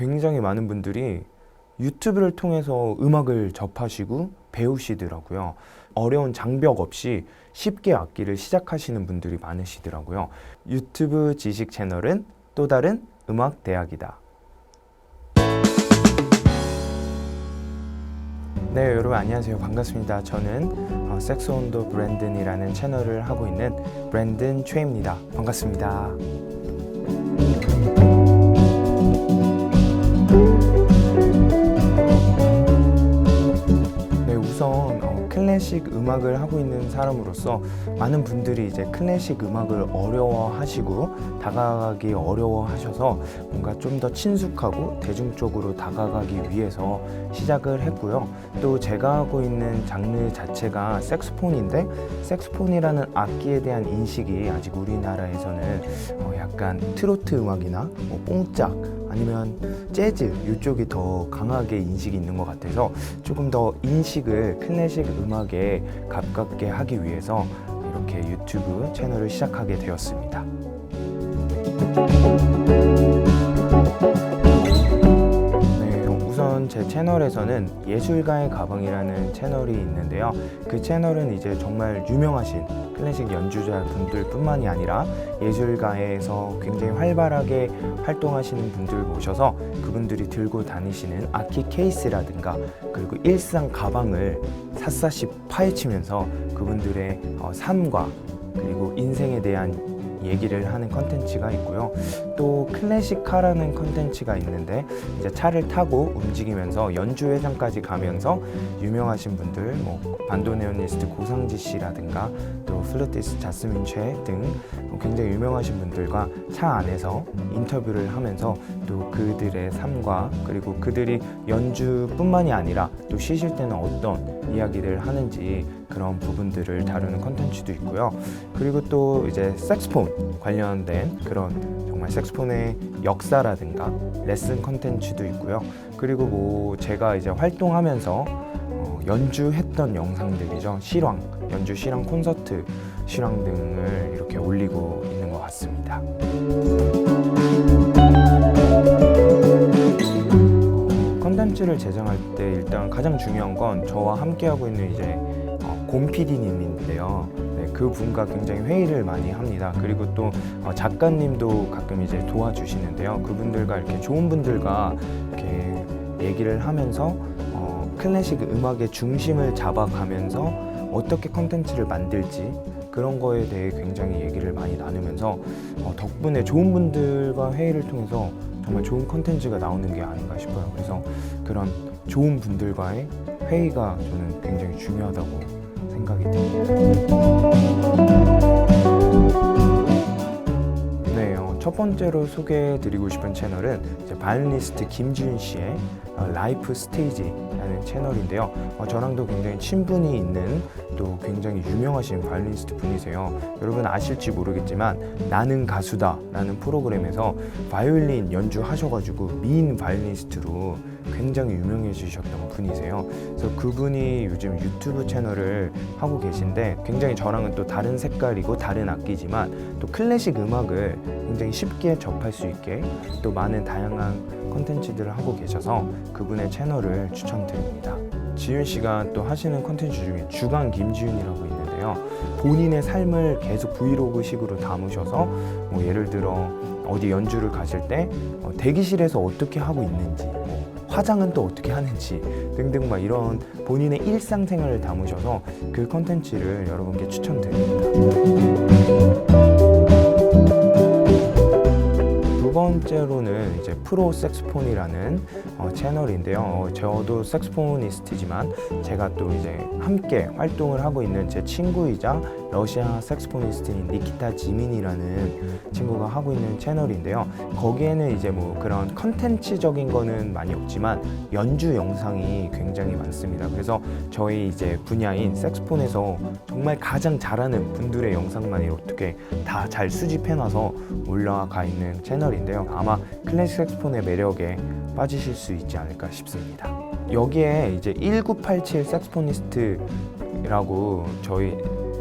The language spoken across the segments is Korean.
굉장히 많은 분들이 유튜브를 통해서 음악을 접하시고 배우시더라고요. 어려운 장벽 없이 쉽게 악기를 시작하시는 분들이 많으시더라고요. 유튜브 지식 채널은 또 다른 음악 대학이다. 네, 여러분 안녕하세요. 반갑습니다. 저는 어, 섹스 온도 브랜든이라는 채널을 하고 있는 브랜든 최입니다. 반갑습니다. 클래식 음악을 하고 있는 사람으로서 많은 분들이 이제 클래식 음악을 어려워하시고 다가가기 어려워하셔서 뭔가 좀 더 친숙하고 대중적으로 다가가기 위해서 시작을 했고요. 또 제가 하고 있는 장르 자체가 색스폰인데 색스폰이라는 악기에 대한 인식이 아직 우리나라에서는 어, 약간 트로트 음악이나 뭐 뽕짝 아니면 재즈 이쪽이 더 강하게 인식이 있는 것 같아서 조금 더 인식을 클래식 음악에 가깝게 하기 위해서 이렇게 유튜브 채널을 시작하게 되었습니다. 제 채널에서는 예술가의 가방이라는 채널이 있는데요. 그 채널은 이제 정말 유명하신 클래식 연주자 분들뿐만이 아니라 예술가에서 굉장히 활발하게 활동하시는 분들 모셔서 그분들이 들고 다니시는 악기 케이스라든가 그리고 일상 가방을 샅샅이 파헤치면서 그분들의 어, 삶과 그리고 인생에 대한 얘기를 하는 컨텐츠가 있고요. 또 클래식카라는 컨텐츠가 있는데 이제 차를 타고 움직이면서 연주 회장까지 가면서 유명하신 분들 뭐 반도네오니스트 고상지 씨라든가 또 플루티스트 자스민 최 등 굉장히 유명하신 분들과 차 안에서 인터뷰를 하면서 또 그들의 삶과 그리고 그들이 연주뿐만이 아니라 또 쉬실 때는 어떤 이야기를 하는지 그런 부분들을 다루는 컨텐츠도 있고요. 그리고 또 이제 색스폰 관련된 그런 정말 색스폰의 역사라든가 레슨 컨텐츠도 있고요. 그리고 뭐 제가 이제 활동하면서 어, 연주했던 영상들이죠. 실황, 연주 실황 콘서트 실황 등을 이렇게 올리고 있는 것 같습니다. 컨텐츠를 제작할 때 일단 가장 중요한 건 저와 함께하고 있는 이제 어, 곰 PD님인데요. 네, 그 분과 굉장히 회의를 많이 합니다. 그리고 또 어, 작가님도 가끔 이제 도와주시는데요. 그분들과 이렇게 좋은 분들과 이렇게 얘기를 하면서 어, 클래식 음악의 중심을 잡아가면서 어떻게 컨텐츠를 만들지 그런 거에 대해 굉장히 얘기를 많이 나누면서 어, 덕분에 좋은 분들과 회의를 통해서 정말 좋은 컨텐츠가 나오는 게 아닌가 싶어요. 그래서 그런 좋은 분들과의 회의가 저는 굉장히 중요하다고 생각이 듭니다. 첫 번째로 소개해드리고 싶은 채널은 바이올리스트 김지윤 씨의 어, 라이프 스테이지라는 채널인데요. 어, 저랑도 굉장히 친분이 있는 또 굉장히 유명하신 바이올리니스트 분이세요. 여러분 아실지 모르겠지만 나는 가수다라는 프로그램에서 바이올린 연주하셔가지고 미인 바이올리니스트로 굉장히 유명해지셨던 분이세요. 그래서 그분이 요즘 유튜브 채널을 하고 계신데 굉장히 저랑은 또 다른 색깔이고 다른 악기지만 또 클래식 음악을 굉장히 쉽게 접할 수 있게 또 많은 다양한 컨텐츠들을 하고 계셔서 그분의 채널을 추천드립니다. 지윤 씨가 또 하시는 컨텐츠 중에 주간 김지윤이라고 있는데요. 본인의 삶을 계속 브이로그 식으로 담으셔서 뭐 예를 들어 어디 연주를 가실 때 어, 대기실에서 어떻게 하고 있는지 뭐 화장은 또 어떻게 하는지 등등 막 이런 본인의 일상생활을 담으셔서 그 컨텐츠를 여러분께 추천드립니다. 이제 프로 색스폰이라는 어, 채널인데요. 어, 저도 색스포니스트지만 제가 또 이제 함께 활동을 하고 있는 제 친구이자 러시아 색스포니스트인 니키타 지민이라는 친구가 하고 있는 채널인데요. 거기에는 이제 뭐 그런 컨텐츠적인 거는 많이 없지만 연주 영상이 굉장히 많습니다. 그래서 저희 이제 분야인 색스폰에서 정말 가장 잘하는 분들의 영상만이 어떻게 다 잘 수집해놔서 올라가 있는 채널인데요. 아마 클래식 색스폰의 매력에 빠지실 수 있지 않을까 싶습니다. 여기에 이제 1987 색스포니스트라고 저희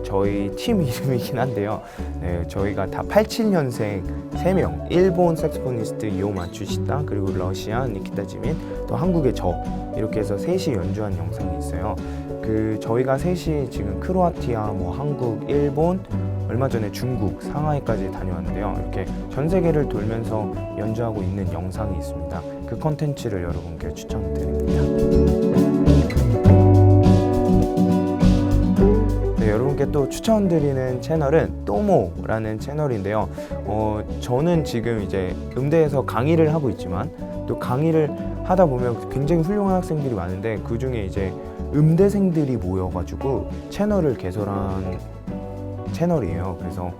저희 팀 이름이긴 한데요. 네, 저희가 다 87년생 3명, 일본 색소포니스트 이오 마츠시타 그리고 러시아 니키타 지민, 또 한국의 저 이렇게 해서 셋이 연주한 영상이 있어요. 그 저희가 셋이 지금 크로아티아, 뭐 한국, 일본, 얼마 전에 중국, 상하이까지 다녀왔는데요. 이렇게 전 세계를 돌면서 연주하고 있는 영상이 있습니다. 그 컨텐츠를 여러분께 추천드립니다. 네, 여러분께 또 추천드리는 채널은 또모라는 채널인데요. 어, 저는 지금 이제 음대에서 강의를 하고 있지만 또 강의를 하다 보면 굉장히 훌륭한 학생들이 많은데 그 중에 이제 음대생들이 모여가지고 채널을 개설한 채널이에요. 그래서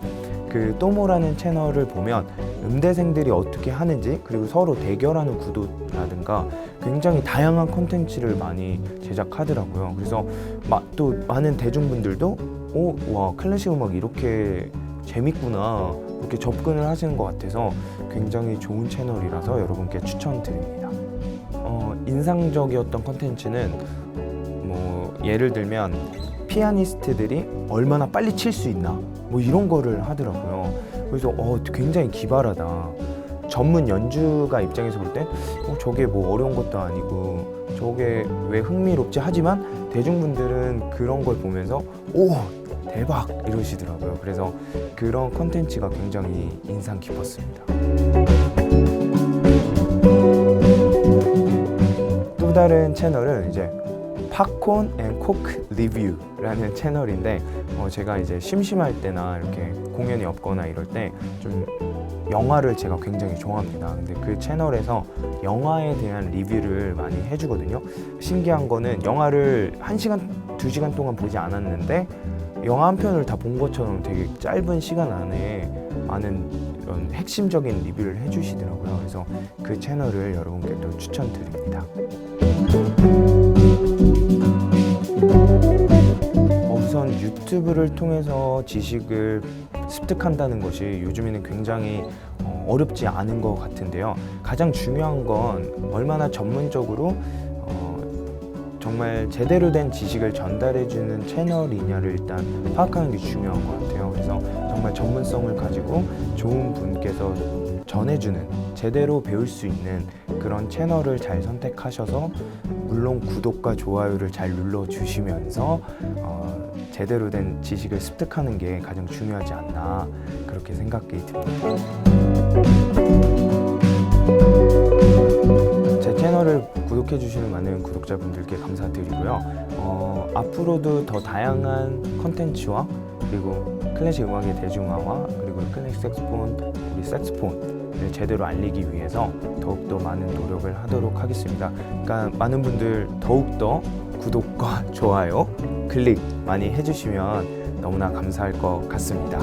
그 또모라는 채널을 보면 음대생들이 어떻게 하는지 그리고 서로 대결하는 구도라든가 굉장히 다양한 콘텐츠를 많이 제작하더라고요. 그래서 마- 또 많은 대중분들도 오, 와 클래식 음악 이렇게 재밌구나 이렇게 접근을 하시는 것 같아서 굉장히 좋은 채널이라서 여러분께 추천드립니다. 어, 인상적이었던 콘텐츠는 뭐 예를 들면 피아니스트들이 얼마나 빨리 칠 수 있나 뭐 이런 거를 하더라고요. 그래서 어, 굉장히 기발하다. 전문 연주가 입장에서 볼 때 어, 저게 뭐 어려운 것도 아니고 저게 왜 흥미롭지 하지만 대중분들은 그런 걸 보면서 오 대박 이러시더라고요. 그래서 그런 컨텐츠가 굉장히 인상 깊었습니다. 또 다른 채널은 이제 팝콘 앤 코크 리뷰라는 채널인데 어, 제가 이제 심심할 때나 이렇게 공연이 없거나 이럴 때 좀 영화를 제가 굉장히 좋아합니다. 근데 그 채널에서 영화에 대한 리뷰를 많이 해주거든요. 신기한 거는 영화를 한시간두시간 동안 보지 않았는데 영화 한 편을 다 본 것처럼 되게 짧은 시간 안에 많은 이런 핵심적인 리뷰를 해주시더라고요. 그래서 그 채널을 여러분께 또 추천드립니다. 어, 우선 유튜브를 통해서 지식을 습득한다는 것이 요즘에는 굉장히 어, 어렵지 않은 것 같은데요. 가장 중요한 건 얼마나 전문적으로 어, 정말 제대로 된 지식을 전달해주는 채널이냐를 일단 파악하는 게 중요한 것 같아요. 그래서 정말 전문성을 가지고 좋은 분께서 전해주는 제대로 배울 수 있는 그런 채널을 잘 선택하셔서 물론 구독과 좋아요를 잘 눌러주시면서 어, 제대로 된 지식을 습득하는 게 가장 중요하지 않나 그렇게 생각이 듭니다. 주시는 많은 구독자분들께 감사드리고요. 어, 앞으로도 더 다양한 컨텐츠와 그리고 클래식 음악의 대중화와 그리고 클래식 색스폰, 우리 색스폰을 제대로 알리기 위해서 더욱더 많은 노력을 하도록 하겠습니다. 그러니까 많은 분들 더욱더 구독과 좋아요, 클릭 많이 해주시면 너무나 감사할 것 같습니다.